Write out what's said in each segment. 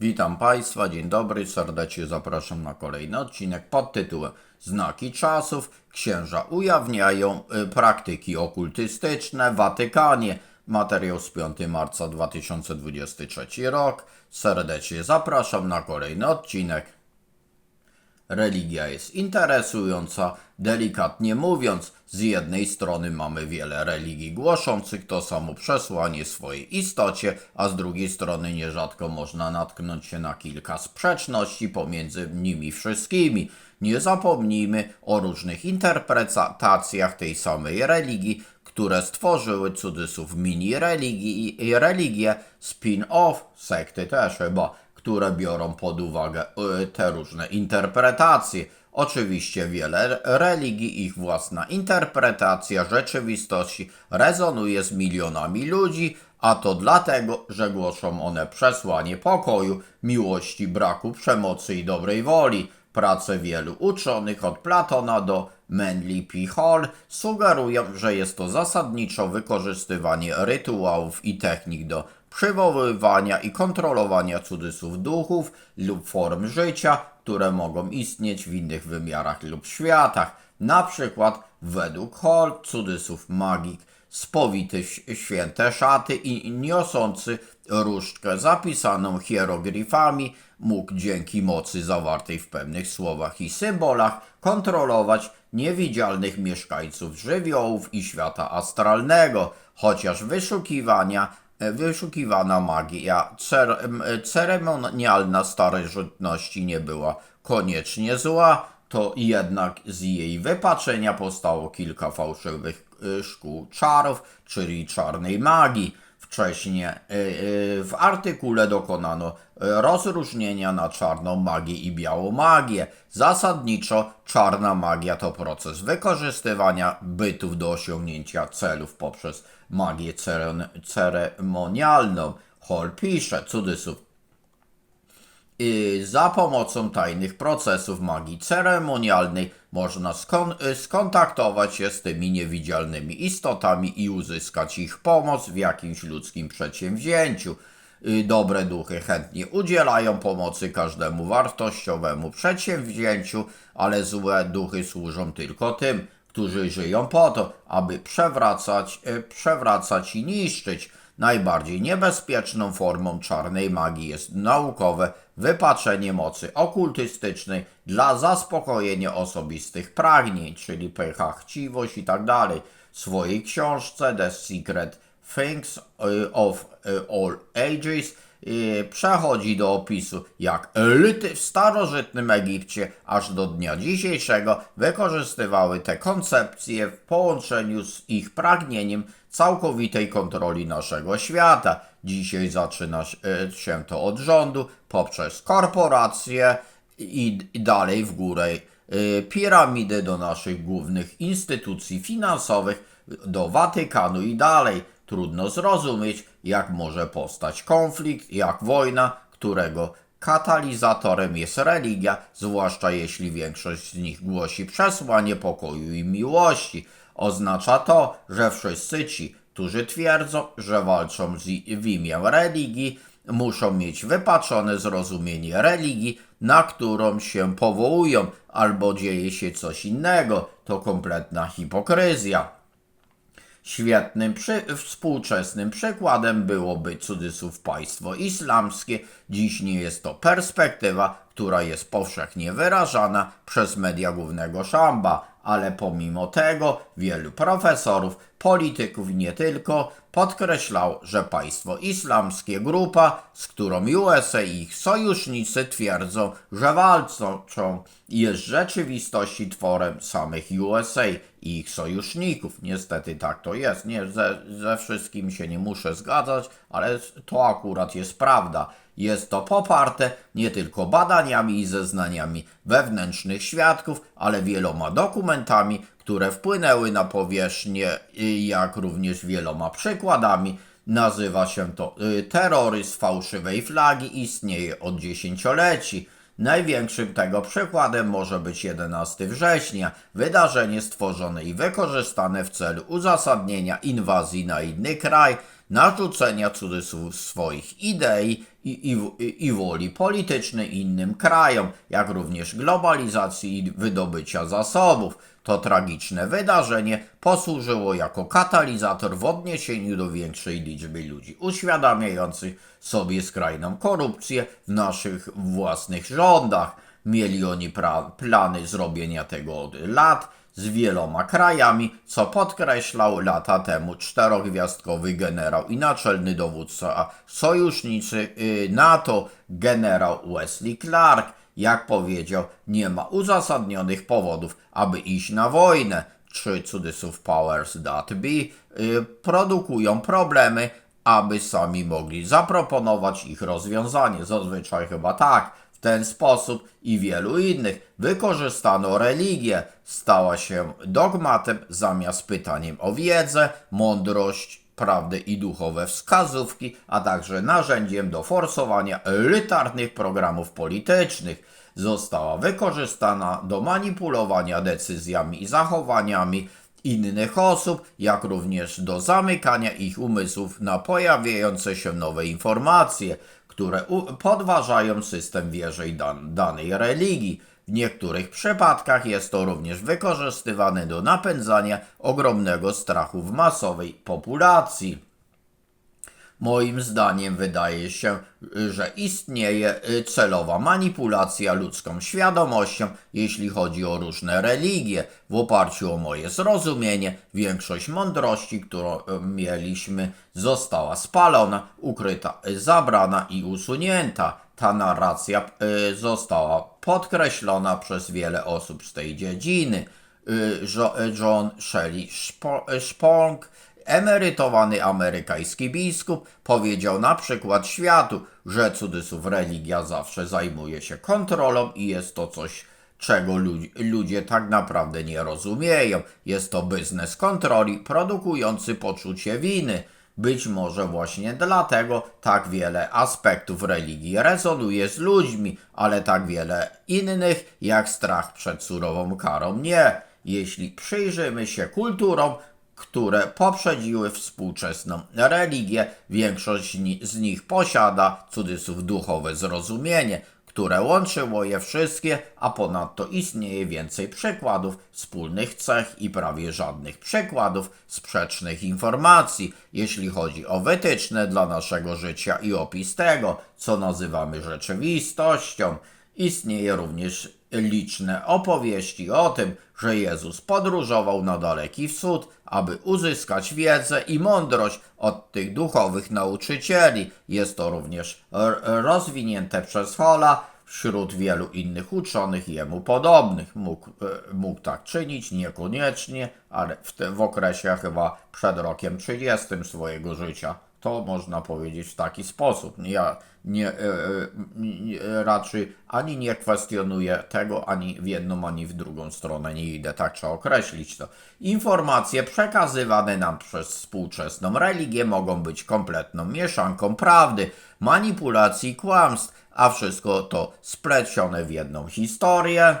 Witam Państwa, dzień dobry, serdecznie zapraszam na kolejny odcinek pod tytułem Znaki czasów. Księża ujawniają y, praktyki okultystyczne Watykanie. Materiał z 5 marca 2023 rok. Serdecznie zapraszam na kolejny odcinek. Religia jest interesująca, delikatnie mówiąc. Z jednej strony mamy wiele religii głoszących to samo przesłanie swojej istocie, a z drugiej strony nierzadko można natknąć się na kilka sprzeczności pomiędzy nimi wszystkimi. Nie zapomnijmy o różnych interpretacjach tej samej religii, które stworzyły cudzysłów mini religii i religie spin-off, sekty też chyba, które biorą pod uwagę y, te różne interpretacje. Oczywiście wiele religii, ich własna interpretacja rzeczywistości rezonuje z milionami ludzi, a to dlatego, że głoszą one przesłanie pokoju, miłości, braku przemocy i dobrej woli. Prace wielu uczonych od Platona do Manly P. Hall sugerują, że jest to zasadniczo wykorzystywanie rytuałów i technik do przywoływania i kontrolowania cudzysłów duchów lub form życia, które mogą istnieć w innych wymiarach lub światach. Na przykład według Hall cudzysłów magik spowity w święte szaty i niosący różdżkę zapisaną hieroglifami mógł dzięki mocy zawartej w pewnych słowach i symbolach kontrolować niewidzialnych mieszkańców żywiołów i świata astralnego, chociaż wyszukiwania wyszukiwana magia cer ceremonialna starożytności nie była koniecznie zła, to jednak z jej wypaczenia powstało kilka fałszywych y, szkół czarów, czyli czarnej magii. Wcześniej y, y, w artykule dokonano rozróżnienia na czarną magię i białą magię. Zasadniczo czarna magia to proces wykorzystywania bytów do osiągnięcia celów poprzez magię ceremonialną. Hall pisze, cudzysłów, i za pomocą tajnych procesów magii ceremonialnej można skon skontaktować się z tymi niewidzialnymi istotami i uzyskać ich pomoc w jakimś ludzkim przedsięwzięciu. Y, Dobre duchy chętnie udzielają pomocy każdemu wartościowemu przedsięwzięciu, ale złe duchy służą tylko tym, którzy żyją po to, aby przewracać, y, przewracać i niszczyć. Najbardziej niebezpieczną formą czarnej magii jest naukowe wypaczenie mocy okultystycznej dla zaspokojenia osobistych pragnień, czyli pycha, chciwość i tak. W swojej książce The Secret Things of All Ages y, przechodzi do opisu, jak elity w starożytnym Egipcie aż do dnia dzisiejszego wykorzystywały te koncepcje w połączeniu z ich pragnieniem całkowitej kontroli naszego świata. Dzisiaj zaczyna się to od rządu, poprzez korporacje i, dalej w górę y, piramidy do naszych głównych instytucji finansowych, do Watykanu i dalej. Trudno zrozumieć, jak może powstać konflikt, jak wojna, którego katalizatorem jest religia, zwłaszcza jeśli większość z nich głosi przesłanie pokoju i miłości. Oznacza to, że wszyscy ci, którzy twierdzą, że walczą z, w imię religii, muszą mieć wypaczone zrozumienie religii, na którą się powołują, albo dzieje się coś innego. To kompletna hipokryzja. Świetnym przy, współczesnym przykładem byłoby cudzysłów państwo islamskie. Dziś nie jest to perspektywa, która jest powszechnie wyrażana przez media głównego szamba, ale pomimo tego wielu profesorów, polityków nie tylko podkreślał, że państwo islamskie grupa, z którą USA i ich sojusznicy twierdzą, że walczą, jest w rzeczywistości tworem samych USA i ich sojuszników. Niestety tak to jest. Nie, ze, ze wszystkim się nie muszę zgadzać, ale to akurat jest prawda. Jest to poparte nie tylko badaniami i zeznaniami wewnętrznych świadków, ale wieloma dokumentami, które wpłynęły na powierzchnię, jak również wieloma przykładami. Nazywa się to y, terroryzm fałszywej flagi, istnieje od dziesięcioleci. Największym tego przykładem może być 11 września, wydarzenie stworzone i wykorzystane w celu uzasadnienia inwazji na inny kraj, narzucenia cudzysłów swoich idei i, i, i woli politycznej innym krajom, jak również globalizacji i wydobycia zasobów. To tragiczne wydarzenie posłużyło jako katalizator w odniesieniu do większej liczby ludzi, uświadamiających sobie skrajną korupcję w naszych własnych rządach. Mieli oni plany zrobienia tego od lat z wieloma krajami, co podkreślał lata temu czterogwiazdkowy generał i naczelny dowódca sojuszniczy y, NATO generał Wesley Clark. Jak powiedział, nie ma uzasadnionych powodów, aby iść na wojnę. Czy cudzysłów powers that be y, produkują problemy, aby sami mogli zaproponować ich rozwiązanie. Zazwyczaj chyba tak. Ten sposób i wielu innych. Wykorzystano religię, stała się dogmatem zamiast pytaniem o wiedzę, mądrość, prawdę i duchowe wskazówki, a także narzędziem do forsowania elitarnych programów politycznych. Została wykorzystana do manipulowania decyzjami i zachowaniami innych osób, jak również do zamykania ich umysłów na pojawiające się nowe informacje, które podważają system wierzeń dan- danej religii. W niektórych przypadkach jest to również wykorzystywane do napędzania ogromnego strachu w masowej populacji. Moim zdaniem wydaje się, że istnieje y, celowa manipulacja ludzką świadomością, jeśli chodzi o różne religie. W oparciu o moje zrozumienie, większość mądrości, którą y, mieliśmy, została spalona, ukryta, y, zabrana i usunięta. Ta narracja została podkreślona przez wiele osób z tej dziedziny. Jo- John Shelley Spo- Spong Emerytowany amerykański biskup powiedział na przykład światu, że cudzysłów religia zawsze zajmuje się kontrolą i jest to coś, czego lu- ludzie tak naprawdę nie rozumieją. Jest to biznes kontroli produkujący poczucie winy. Być może właśnie dlatego tak wiele aspektów religii rezonuje z ludźmi, ale tak wiele innych, jak strach przed surową karą, nie. Jeśli przyjrzymy się kulturom, które poprzedziły współczesną religię, większość z nich posiada cudzysłów duchowe zrozumienie, które łączyło je wszystkie, a ponadto istnieje więcej przykładów wspólnych cech i prawie żadnych przykładów sprzecznych informacji, jeśli chodzi o wytyczne dla naszego życia i opis tego, co nazywamy rzeczywistością. Istnieje również liczne opowieści o tym, że Jezus podróżował na daleki wschód, aby uzyskać wiedzę i mądrość od tych duchowych nauczycieli. Jest to również rozwinięte przez Hola wśród wielu innych uczonych jemu podobnych. Mógł, e, mógł tak czynić, niekoniecznie, ale w, te, w okresie chyba przed rokiem 30 swojego życia. To można powiedzieć w taki sposób. Ja nie, e, e, nie, raczej ani nie kwestionuję tego, ani w jedną, ani w drugą stronę nie idę. Tak trzeba określić to. Informacje przekazywane nam przez współczesną religię mogą być kompletną mieszanką prawdy, manipulacji i kłamstw, a wszystko to splecione w jedną historię.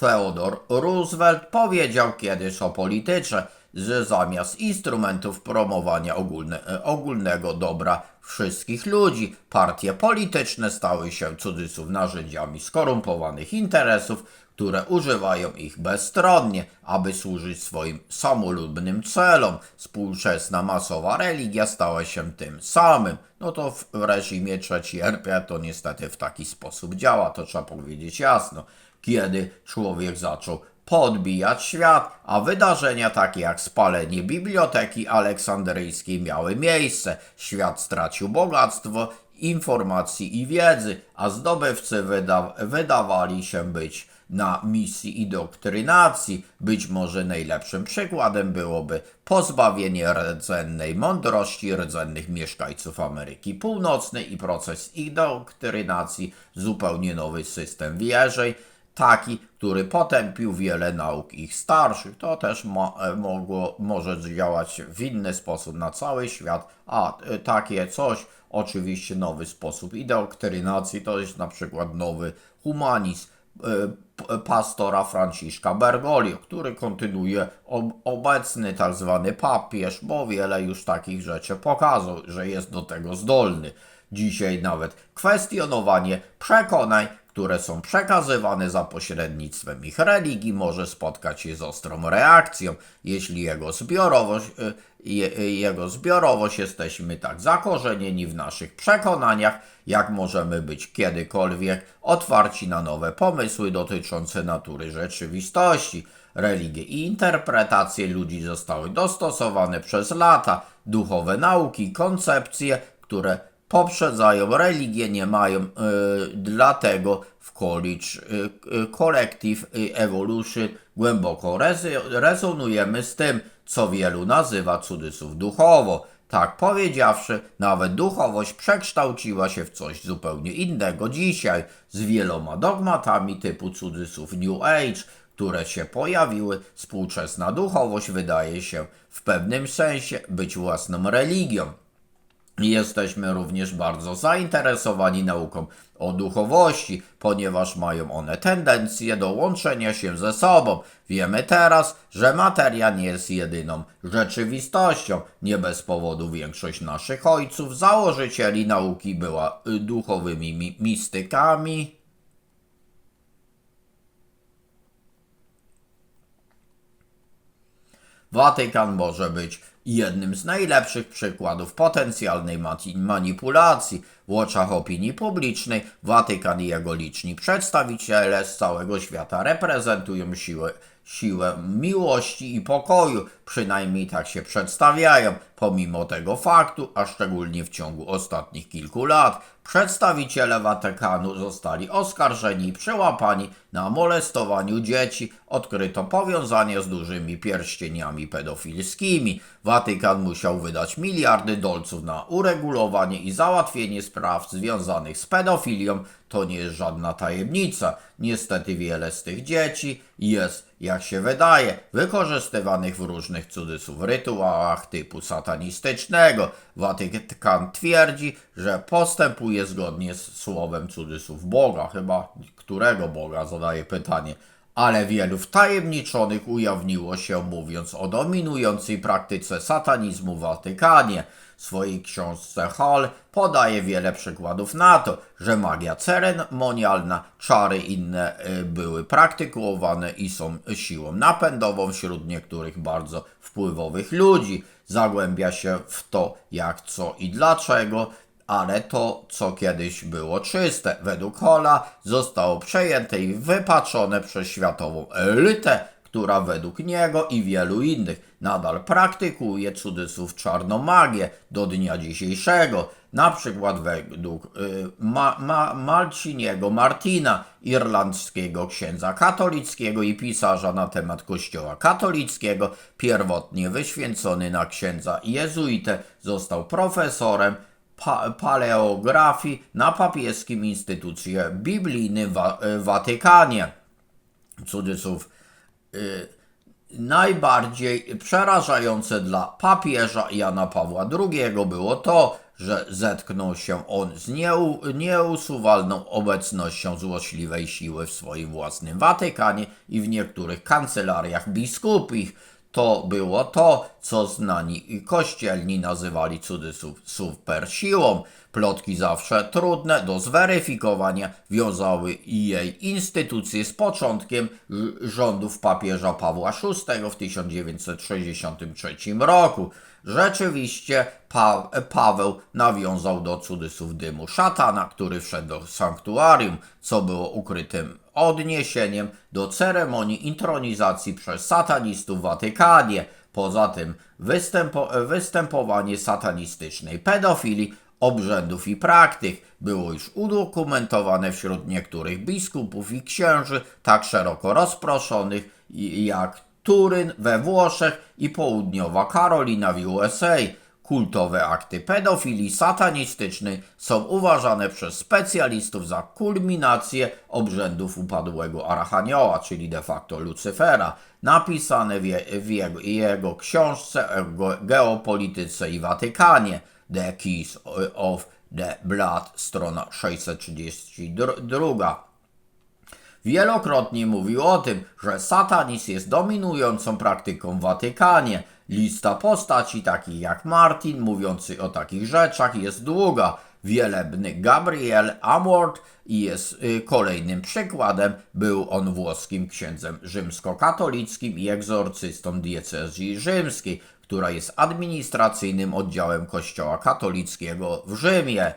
Theodore Roosevelt powiedział kiedyś o polityce, że zamiast instrumentów promowania ogólne, e, ogólnego dobra wszystkich ludzi, partie polityczne stały się cudzysłów narzędziami skorumpowanych interesów, które używają ich bezstronnie, aby służyć swoim samolubnym celom. Współczesna masowa religia stała się tym samym. No to w w reżimie III RP to niestety w taki sposób działa, to trzeba powiedzieć jasno kiedy człowiek zaczął podbijać świat, a wydarzenia takie jak spalenie biblioteki aleksandryjskiej miały miejsce. Świat stracił bogactwo informacji i wiedzy, a zdobywcy wyda wydawali się być na misji i doktrynacji. Być może najlepszym przykładem byłoby pozbawienie rdzennej mądrości rdzennych mieszkańców Ameryki Północnej i proces ich doktrynacji, zupełnie nowy system wierzeń, taki, który potępił wiele nauk ich starszych. To też mo, e, mogło, może działać w inny sposób na cały świat, a e, takie coś, oczywiście nowy sposób indoktrynacji, to jest na przykład nowy humanizm e, pastora Franciszka Bergoglio, który kontynuuje ob- obecny tak zwany papież, bo wiele już takich rzeczy pokazał, że jest do tego zdolny. Dzisiaj nawet kwestionowanie przekonań, które są przekazywane za pośrednictwem ich religii, może spotkać się z ostrą reakcją, jeśli jego zbiorowość, y, je, y, jego zbiorowość jesteśmy tak zakorzenieni w naszych przekonaniach, jak możemy być kiedykolwiek otwarci na nowe pomysły dotyczące natury rzeczywistości. Religie i interpretacje ludzi zostały dostosowane przez lata. Duchowe nauki koncepcje, które poprzedzają religię, nie mają y, dlatego w College y, Collective y, Evolution głęboko rezonujemy z tym, co wielu nazywa cudzysłów duchowo. Tak powiedziawszy, nawet duchowość przekształciła się w coś zupełnie innego dzisiaj, z wieloma dogmatami typu cudzysłów New Age, które się pojawiły, współczesna duchowość wydaje się w pewnym sensie być własną religią. Jesteśmy również bardzo zainteresowani nauką o duchowości, ponieważ mają one tendencję do łączenia się ze sobą. Wiemy teraz, że materia nie jest jedyną rzeczywistością. Nie bez powodu większość naszych ojców, założycieli nauki była duchowymi mi- mistykami. Watykan może być jednym z najlepszych przykładów potencjalnej manipulacji w oczach opinii publicznej. Watykan i jego liczni przedstawiciele z całego świata reprezentują siłę, siłę miłości i pokoju, przynajmniej tak się przedstawiają. Pomimo tego faktu, a szczególnie w ciągu ostatnich kilku lat, przedstawiciele Watykanu zostali oskarżeni i przełapani na molestowaniu dzieci. Odkryto powiązanie z dużymi pierścieniami pedofilskimi. Watykan musiał wydać miliardy dolców na uregulowanie i załatwienie spraw związanych z pedofilią. To nie jest żadna tajemnica. Niestety wiele z tych dzieci jest, jak się wydaje, wykorzystywanych w różnych cudzysłów rytuałach typu satanistycznego. Watykan twierdzi, że postępuje zgodnie z słowem cudzysłów Boga. Chyba którego Boga zadaje pytanie ale wielu wtajemniczonych ujawniło się mówiąc o dominującej praktyce satanizmu w Watykanie. W swojej książce Hall podaje wiele przykładów na to, że magia ceremonialna, czary inne y, były praktykowane i są siłą napędową wśród niektórych bardzo wpływowych ludzi. Zagłębia się w to jak, co i dlaczego, ale to, co kiedyś było czyste, według Hola, zostało przejęte i wypaczone przez światową elitę, która według niego i wielu innych nadal praktykuje cudzysłów czarną magię do dnia dzisiejszego. Na przykład według y, ma, ma, Malciniego Martina, irlandzkiego księdza katolickiego i pisarza na temat kościoła katolickiego, pierwotnie wyświęcony na księdza jezuitę, został profesorem pa paleografii na papieskim Instytucie Biblijnym wa y, Watykanie. Cudzysłów. Y, najbardziej przerażające dla papieża Jana Pawła II było to, że zetknął się on z nieu, nieusuwalną obecnością złośliwej siły w swoim własnym Watykanie i w niektórych kancelariach biskupich. To było to, co znani kościelni nazywali cudzysłów super siłą. Plotki zawsze trudne do zweryfikowania wiązały jej instytucje z początkiem rządów papieża Pawła VI w 1963 roku. Rzeczywiście pa Paweł nawiązał do cudzysłów dymu szatana, który wszedł do sanktuarium, co było ukrytym odniesieniem do ceremonii intronizacji przez satanistów w Watykanie. Poza tym występo występowanie satanistycznej pedofilii, obrzędów i praktyk było już udokumentowane wśród niektórych biskupów i księży tak szeroko rozproszonych jak Turyn we Włoszech i południowa Karolina w USA. Kultowe akty pedofilii satanistycznej są uważane przez specjalistów za kulminację obrzędów upadłego Archanioła, czyli de facto Lucyfera, napisane w, w jego, jego książce o geopolityce i Watykanie, The Keys of the Blood, strona 632. Wielokrotnie mówił o tym, że satanizm jest dominującą praktyką w Watykanie. Lista postaci takich jak Martin, mówiący o takich rzeczach, jest długa. wielebny Gabriel Amort jest y, kolejnym przykładem. Był on włoskim księdzem rzymskokatolickim i egzorcystą diecezji rzymskiej, która jest administracyjnym oddziałem Kościoła katolickiego w Rzymie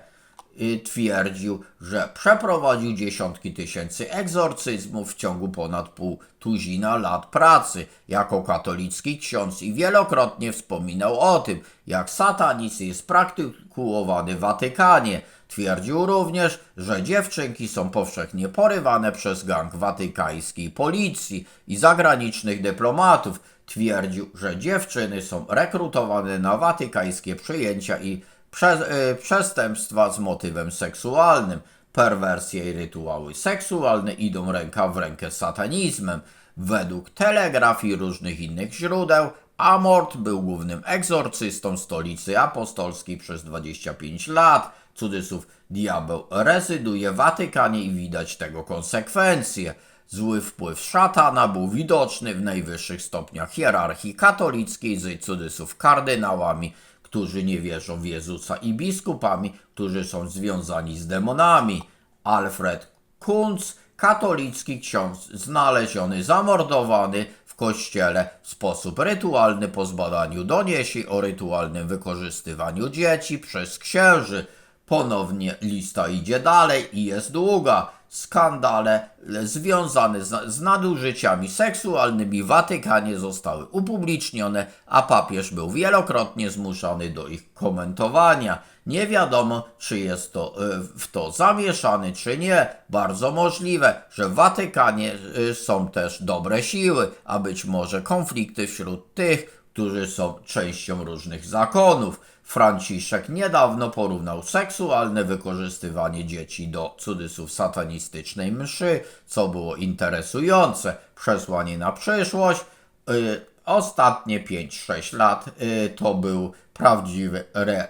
twierdził, że przeprowadził dziesiątki tysięcy egzorcyzmów w ciągu ponad pół tuzina lat pracy jako katolicki ksiądz i wielokrotnie wspominał o tym, jak satanizm jest praktykowany w Watykanie. Twierdził również, że dziewczynki są powszechnie porywane przez gang watykańskiej policji i zagranicznych dyplomatów. Twierdził, że dziewczyny są rekrutowane na watykańskie przyjęcia i prze, y, przestępstwa z motywem seksualnym. Perwersje i rytuały seksualne idą ręka w rękę z satanizmem. Według Telegraf i różnych innych źródeł, Amort był głównym egzorcystą stolicy apostolskiej przez 25 lat. Cudzysłów, diabeł rezyduje w Watykanie i widać tego konsekwencje. Zły wpływ szatana był widoczny w najwyższych stopniach hierarchii katolickiej z cudzysłów kardynałami, którzy nie wierzą w Jezusa i biskupami, którzy są związani z demonami. Alfred Kunz, katolicki ksiądz znaleziony zamordowany w kościele w sposób rytualny po zbadaniu doniesień o rytualnym wykorzystywaniu dzieci przez księży. Ponownie lista idzie dalej i jest długa. Skandale związane z, z nadużyciami seksualnymi w Watykanie zostały upublicznione, a papież był wielokrotnie zmuszany do ich komentowania. Nie wiadomo, czy jest to e, w to zamieszany, czy nie. Bardzo możliwe, że w Watykanie e, są też dobre siły, a być może konflikty wśród tych, którzy są częścią różnych zakonów. Franciszek niedawno porównał seksualne wykorzystywanie dzieci do cudzysłów satanistycznej mszy, co było interesujące. Przesłanie na przyszłość. Y, ostatnie 5-6 lat y, to był prawdziwy re.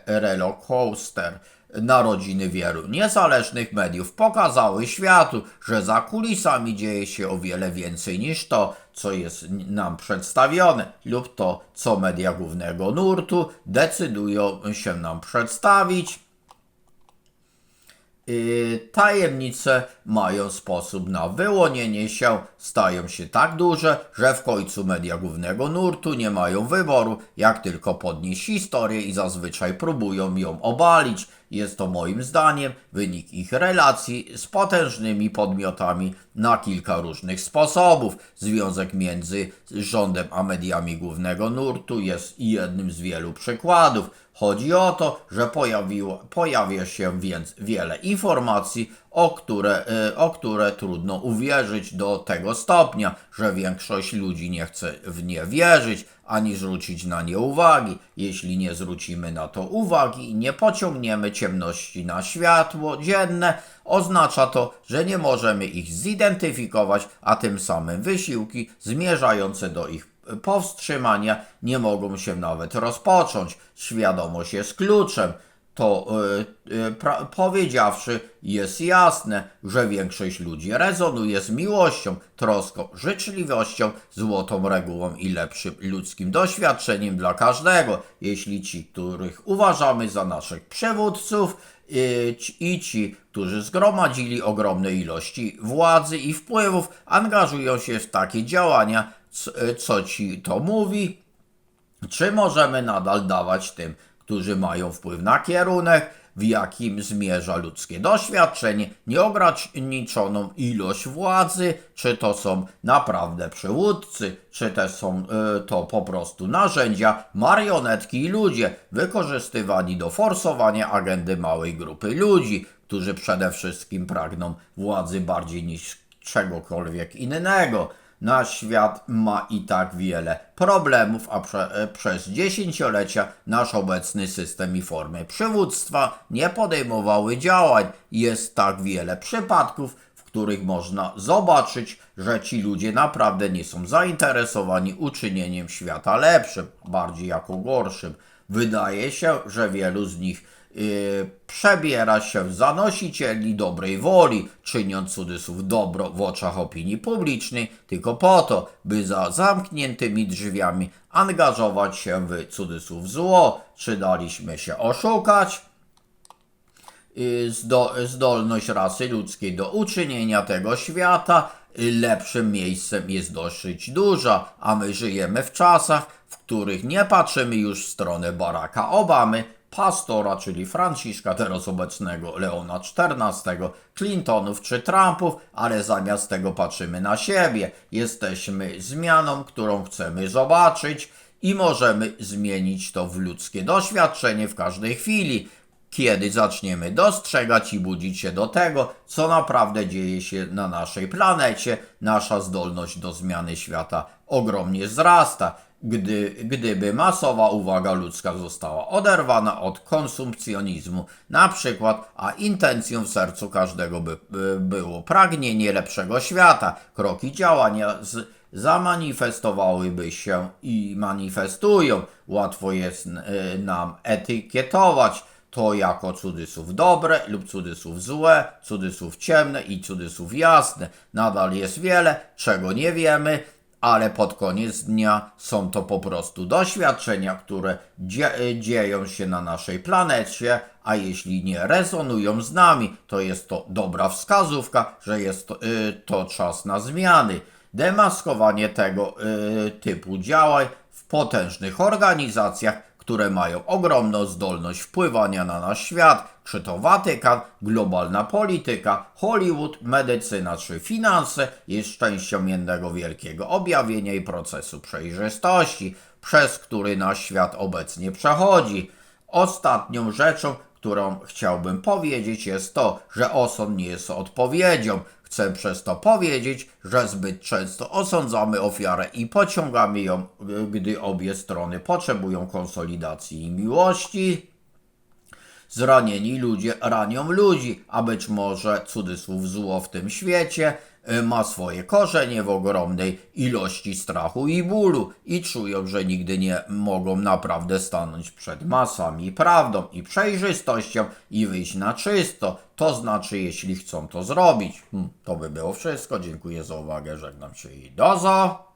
Narodziny wielu niezależnych mediów pokazały światu, że za kulisami dzieje się o wiele więcej niż to, co jest nam przedstawione, lub to, co media głównego nurtu decydują się nam przedstawić. Yy, tajemnice mają sposób na wyłonienie się, stają się tak duże, że w końcu media głównego nurtu nie mają wyboru, jak tylko podnieść historię i zazwyczaj próbują ją obalić. Jest to moim zdaniem wynik ich relacji z potężnymi podmiotami na kilka różnych sposobów. Związek między rządem a mediami głównego nurtu jest jednym z wielu przykładów. Chodzi o to, że pojawiło, pojawia się więc wiele informacji, o które, y, o które trudno uwierzyć do tego stopnia, że większość ludzi nie chce w nie wierzyć, ani zwrócić na nie uwagi. Jeśli nie zwrócimy na to uwagi i nie pociągniemy ciemności na światło dzienne, oznacza to, że nie możemy ich zidentyfikować, a tym samym wysiłki zmierzające do ich powstrzymania nie mogą się nawet rozpocząć. Świadomość jest kluczem. To yy, pra- powiedziawszy, jest jasne, że większość ludzi rezonuje z miłością, troską, życzliwością, złotą regułą i lepszym ludzkim doświadczeniem dla każdego. Jeśli ci, których uważamy za naszych przywódców, ci- i ci, którzy zgromadzili ogromne ilości władzy i wpływów, angażują się w takie działania, co, co ci to mówi, czy możemy nadal dawać tym, którzy mają wpływ na kierunek, w jakim zmierza ludzkie doświadczenie, nieograniczoną ilość władzy, czy to są naprawdę przywódcy, czy też są y, to po prostu narzędzia, marionetki i ludzie wykorzystywani do forsowania agendy małej grupy ludzi, którzy przede wszystkim pragną władzy bardziej niż czegokolwiek innego. Nasz świat ma i tak wiele problemów, a prze, e, przez dziesięciolecia nasz obecny system i formy przywództwa nie podejmowały działań. Jest tak wiele przypadków, w których można zobaczyć, że ci ludzie naprawdę nie są zainteresowani uczynieniem świata lepszym, bardziej jako gorszym. Wydaje się, że wielu z nich przebiera się w zanosicieli dobrej woli, czyniąc cudzysłów dobro w oczach opinii publicznej, tylko po to, by za zamkniętymi drzwiami angażować się w cudzysłów zło. Czy daliśmy się oszukać? y, zdo, zdolność rasy ludzkiej do uczynienia tego świata y, lepszym miejscem jest dosyć duża, a my żyjemy w czasach, w których nie patrzymy już w stronę Baracka Obamy, pastora, czyli Franciszka, teraz obecnego Leona XIV, Clintonów czy Trumpów, ale zamiast tego patrzymy na siebie. Jesteśmy zmianą, którą chcemy zobaczyć i możemy zmienić to w ludzkie doświadczenie w każdej chwili, kiedy zaczniemy dostrzegać i budzić się do tego, co naprawdę dzieje się na naszej planecie, nasza zdolność do zmiany świata ogromnie wzrasta. Gdy, gdyby masowa uwaga ludzka została oderwana od konsumpcjonizmu, na przykład, a intencją w sercu każdego by, by było pragnienie lepszego świata, kroki działania z, zamanifestowałyby się i manifestują. Łatwo jest y, nam etykietować to jako cudzysłów dobre lub cudzysłów złe, cudzysłów ciemne i cudzysłów jasne. Nadal jest wiele, czego nie wiemy, ale pod koniec dnia są to po prostu doświadczenia, które dzie dzieją się na naszej planecie, a jeśli nie rezonują z nami, to jest to dobra wskazówka, że jest to, y, to czas na zmiany. Demaskowanie tego y, typu działań w potężnych organizacjach które mają ogromną zdolność wpływania na nasz świat, czy to Watykan, globalna polityka, Hollywood, medycyna czy finanse, jest częścią jednego wielkiego objawienia i procesu przejrzystości, przez który nasz świat obecnie przechodzi. Ostatnią rzeczą, którą chciałbym powiedzieć, jest to, że osąd nie jest odpowiedzią. Chcę przez to powiedzieć, że zbyt często osądzamy ofiarę i pociągamy ją, gdy obie strony potrzebują konsolidacji i miłości. Zranieni ludzie ranią ludzi, a być może cudzysłów zło w tym świecie ma swoje korzenie w ogromnej ilości strachu i bólu i czują, że nigdy nie mogą naprawdę stanąć przed masami prawdą i przejrzystością i wyjść na czysto. To znaczy, jeśli chcą to zrobić. Hmm, to by było wszystko. Dziękuję za uwagę, żegnam się i dozo.